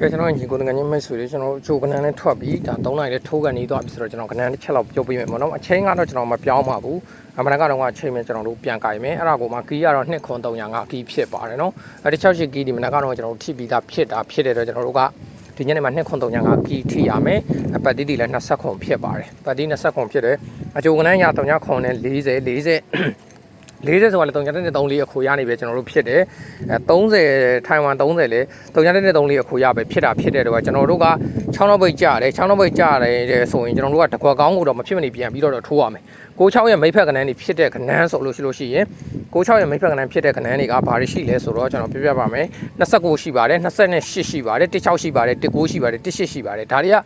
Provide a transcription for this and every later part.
ကဲကျွန်တော်ညီကိုတကယ်ချင်းမိတ်ဆွေတွေကျွန်တော်ချိုကနန်းနဲ့ထွက်ပြီးဒါ3နိုင်လေးထိုးကန်နေသွားပြီဆိုတော့ကျွန်တော်ကနန်းတစ်ချက်လောက်ပြုတ်ပေးမယ်ပေါ့နော်အချိန်ကတော့ကျွန်တော်မပြောင်းပါဘူးအမှန်ကတော့ကအချိန်မှကျွန်တော်တို့ပြန်ကြိုင်မယ်အဲ့ဒါကိုမှကီးကတော့2ခွန်305ကီးဖြစ်ပါတယ်နော်အဲ့ဒီ68ကီးဒီမနက်ကတော့ကျွန်တော်တို့ထိပြီးသားဖြစ်တာဖြစ်တဲ့တော့ကျွန်တော်တို့ကဒီညနေမှာ2ခွန်305ကီးထိရမယ်အပတ်တိတိလည်း20ခွန်ဖြစ်ပါတယ်ပတ်တိ20ခွန်ဖြစ်တယ်အချိုကနန်းရ3ခွန်နဲ့40 40 40ဆိုတာလည်း3.3လေးအခိုရနေပဲကျွန်တော်တို့ဖြစ်တယ်အဲ30ထိုင်ဝမ်30လေ3.3လေးအခိုရပဲဖြစ်တာဖြစ်တဲ့တော့ကျွန်တော်တို့က6နောက်ပိတ်ကြတယ်6နောက်ပိတ်ကြတယ်ဆိုရင်ကျွန်တော်တို့ကတကွက်ကောင်းကိုတော့မဖြစ်မနေပြန်ပြီးတော့ထိုးရမယ်96ရဲ့မိဖက်ကနန်းတွေဖြစ်တဲ့ကနန်းဆိုလို့ရှိလို့ရှိရင်96ရဲ့မိဖက်ကနန်းဖြစ်တဲ့ကနန်းတွေကဘာတွေရှိလဲဆိုတော့ကျွန်တော်ပြပြပါမယ်29ရှိပါတယ်28ရှိပါတယ်16ရှိပါတယ်19ရှိပါတယ်18ရှိပါတယ်ဒါတွေက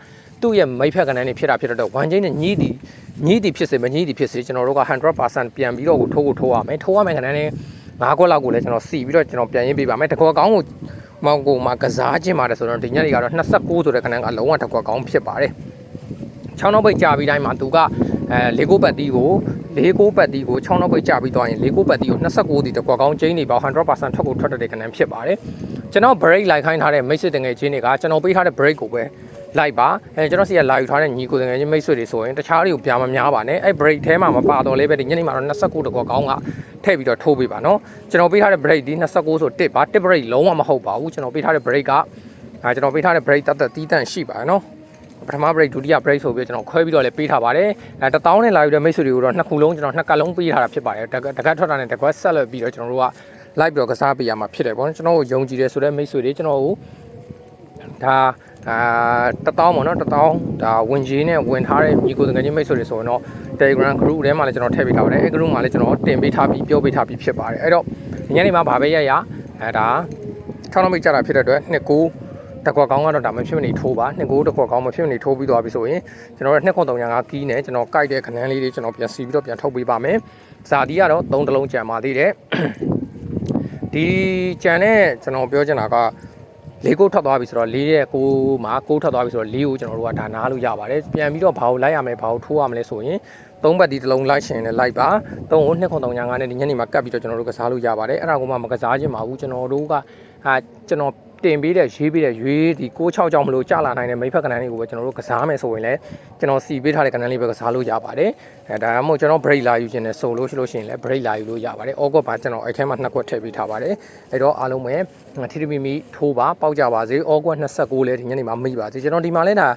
သူ့ရဲ့မိဖက်ကနန်းတွေဖြစ်တာဖြစ်တော့ဝမ်ချင်းနဲ့ညီးတီညီး တီဖြစ်စေမညီးတီဖြစ်စေကျွန်တော်တို့က100%ပြန်ပြီးတော့ကိုထိုးကိုထိုးရမယ်ထိုးရမယ်ခဏနဲ့ငါးခွက်လောက်ကိုလည်းကျွန်တော်စီပြီးတော့ကျွန်တော်ပြန်ရင်းပေးပါမယ်တကွက်ကောင်းကိုမောင်ကိုမှာကစားခြင်းပါတယ်ဆိုတော့ဒီညနေကတော့29ဆိုတဲ့ခဏကလုံးဝတကွက်ကောင်းဖြစ်ပါတယ်6နောက်ပိတ်ကြာပြီးတိုင်းမှာသူကအဲလေကိုပတ်တီးကိုလေကိုပတ်တီးကို6နောက်ပိတ်ကြာပြီးသွားရင်လေကိုပတ်တီးကို29တီတကွက်ကောင်းချင်းနေပေါ100%ထွက်ကိုထွက်တဲ့ခဏဖြစ်ပါတယ်ကျွန်တော် break လိုက်ခိုင်းထားတဲ့မိတ်ဆွေတငယ်ချင်းတွေကကျွန်တော်ပေးထားတဲ့ break ကိုပဲ လိုက်ပါအဲကျွန်တော်စီကလာယူထားတဲ့ညီကိုတကယ်ချင်းမိတ်ဆွေတွေဆိုရင်တခြားတွေကိုပြမများပါနဲ့အဲ break ထဲမှာမပါတော့လဲပဲဒီညနေမှာတော့29တကောကောင်းကထည့်ပြီးတော့ထိုးပေးပါနော်ကျွန်တော်ပေးထားတဲ့ break ဒီ29ဆိုတစ်ပါတစ် break လုံးဝမဟုတ်ပါဘူးကျွန်တော်ပေးထားတဲ့ break ကအဲကျွန်တော်ပေးထားတဲ့ break တတ်တတီးတန့်ရှိပါတယ်နော်ပထမ break ဒုတိယ break ဆိုပြီးကျွန်တော်ခွဲပြီးတော့လည်းပေးထားပါတယ်အဲတပေါင်းနဲ့လာယူတဲ့မိတ်ဆွေတွေကိုတော့နှစ်ခုလုံးကျွန်တော်နှစ်ကလုံးပေးထားတာဖြစ်ပါတယ်တကတကတ်ထွက်တာနဲ့တကွက်ဆက်လက်ပြီးတော့ကျွန်တော်တို့က live ပြီးတော့ကစားပေးရမှာဖြစ်တယ်ပေါ့နော်ကျွန်တော်ကိုယုံကြည်တယ်ဆိုတဲ့မိတ်ဆွေတွေကျွန်တော်ကို ဒါအာတတောင်းပေါ့နော်တတောင်းဒါဝင်ကြီးနဲ့ဝင်ထားတဲ့ညီကိုတငယ်ချင်းမိတ်ဆွေတွေဆိုရင်တော့ Telegram group ထဲမှာလည်းကျွန်တော်ထည့်ပေးထားပါတယ်အဲ group မှာလည်းကျွန်တော်တင်ပေးထားပြီးပြောပေးထားပြီးဖြစ်ပါတယ်အဲ့တော့ဒီညနေမှာဗာပဲရရအဲဒါ6နောက်မိတ်ကြတာဖြစ်တဲ့အတွက်နှစ်ကိုတကွက်ကောင်းကတော့ဒါမဖြစ်မနေထိုးပါနှစ်ကိုတကွက်ကောင်းမဖြစ်မနေထိုးပြီးသွားပြီဆိုရင်ကျွန်တော်တို့နှစ်ခွန်305ကီးနဲ့ကျွန်တော်ကြိုက်တဲ့ခဏန်းလေးတွေကျွန်တော်ပြန်စီပြီးတော့ပြန်ထုတ်ပေးပါမယ်ဇာတီကတော့3တလုံးကြံပါသေးတယ်ဒီကြံတဲ့ကျွန်တော်ပြောချင်တာက လေးကိုထွက်သွားပြီဆိုတော့လေးရဲ့ကိုမှာကိုထွက်သွားပြီဆိုတော့လေးကိုကျွန်တော်တို့ကဒါနားလို့ရပါတယ်ပြန်ပြီးတော့ဘာကိုလိုက်ရမလဲဘာကိုထိုးရမလဲဆိုရင်သုံးဘက်ဒီတစ်လုံးလိုက်ရှင်နဲ့လိုက်ပါသုံးကိုနှစ်ခွန်305နဲ့ဒီညနေမှာကတ်ပြီးတော့ကျွန်တော်တို့ကစားလို့ရပါတယ်အဲ့ဒါကမှမကစားခြင်းပါဘူးကျွန်တော်တို့ကအာကျွန်တော် တင်ပေးတဲ့ရေးပေးတဲ့ရွေးဒီ66ကြောင့်မလို့ကြာလာနိုင်တဲ့မိဖက်ကဏ္ဍတွေကိုပဲကျွန်တော်တို့ကစားမယ်ဆိုရင်လည်းကျွန်တော်စီပေးထားတဲ့ကဏ္ဍလေးပဲကစားလို့ရပါတယ်အဲဒါမှမဟုတ်ကျွန်တော် break လာယူခြင်းနဲ့ဆိုလို့ရှိလို့ရှိရင်လည်း break လာယူလို့ရပါတယ်အော့ကွက်ပါကျွန်တော်အဲ့ထဲမှာနှစ်ခွက်ထည့်ပေးထားပါတယ်အဲ့တော့အားလုံးပဲထီထီမီမီထိုးပါပေါက်ကြပါစေအော့ကွက်29လည်းဒီညနေမှာမိပါစေကျွန်တော်ဒီမှာလဲဒါ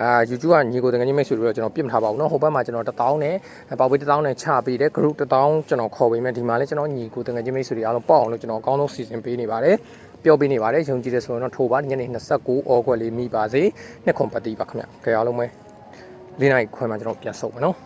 အာ YouTube ကညီကိုတကယ်ကြီးမိတ်ဆွေတို့တော့ကျွန်တော်ပြစ်မထားပါဘူးเนาะဟိုဘက်မှာကျွန်တော်1000နဲ့ပေါက်ပေး1000နဲ့ချပေးတယ် group 1000ကျွန်တော်ခေါ်ပေးမယ်ဒီမှာလဲကျွန်တော်ညီကိုတကယ်ကြီးမိတ်ဆွေတွေအားလုံးပေါက်အောင်လို့ကျွန်တော်အကောင်းဆုံးစီစဉ်ပေးနေပါတယ်ပြောပေးနေပါတယ်ယုံကြည်တယ်ဆိုရင်တော့ထိုးပါညနေ29အော်ခွက်လေးမိပါစေနှစ်ခွန်ပတ်တီးပါခင်ဗျကြရအောင်လုံးပဲ၄နိုင်ခွဲမှာကျွန်တော်ပြန်ဆုပ်မယ်နော်